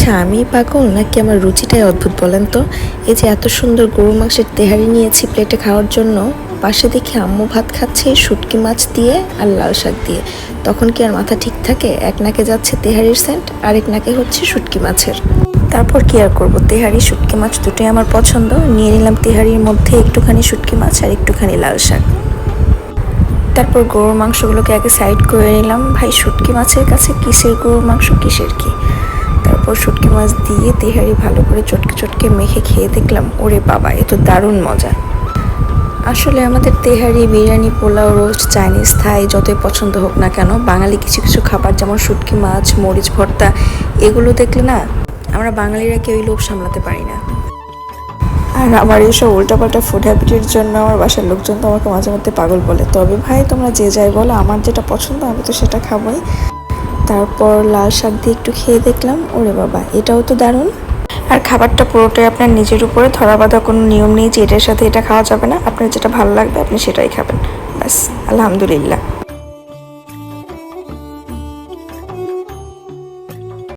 আচ্ছা আমি পাগল নাকি আমার রুচিটাই অদ্ভুত বলেন তো? এই যে এত সুন্দর গরু মাংসের তেহারি নিয়েছি প্লেটে খাওয়ার জন্য। পাশে দেখি আম্মু ভাত খাচ্ছে, শুটকি মাছ দিয়ে আর লাল শাক দিয়ে। তখন কি আর মাথা ঠিক থাকে? এক নাকে যাচ্ছে তেহারির সেন্ট, আরেক নাকে হচ্ছে শুটকি মাছের। তারপর কি আর করব? তেহারি, শুটকি মাছ দুটোই আমার পছন্দ। নিয়ে নিলাম তেহারির মধ্যে একটুখানি শুটকি মাছ আর একটুখানি লাল শাক। তারপর গরুর মাংসগুলোকে আগে সাইড করে নিলাম। ভাই, শুটকি মাছের কাছে কিসের গরুর মাংস, কিসের কি? তারপর শুটকি মাছ দিয়ে তেহারি ভালো করে চটকে চটকে মেখে খেয়ে দেখলাম, ওরে বাবা, এ তো দারুণ মজা। আসলে আমাদের তেহারি, biryani, pulao, roast, Chinese, Thai যতই পছন্দ হোক না কেন, বাঙালি কিছু কিছু খাবার যেমন শুটকি মাছ, মরিচ ভর্তা, এগুলো দেখলে না আমরা বাঙালিরা কেউই লোভ সামলাতে পারি না। আর আমার এইসব উল্টাপাল্টা ফুড হ্যাবিটের জন্য আমার বাসার লোকজন তো আমাকে মাঝে মধ্যে পাগল বলে। তবে ভাই, তোমরা যে যাই বলো, আমার যেটা পছন্দ আমি তো সেটা খাবোই। তারপর লাল শাক দিয়ে একটু খেয়ে দেখলাম। ওরে বাবা, এটাও তো দারুণ। আর খাবারটা পুরোটাই আপনার নিজের উপরে, ধরা বাঁধা কোনো নিয়ম নেই যে এটার সাথে এটা খাওয়া যাবে না। আপনার যেটা ভালো লাগবে, আপনি সেটাই খাবেন। ব্যাস, আলহামদুলিল্লাহ।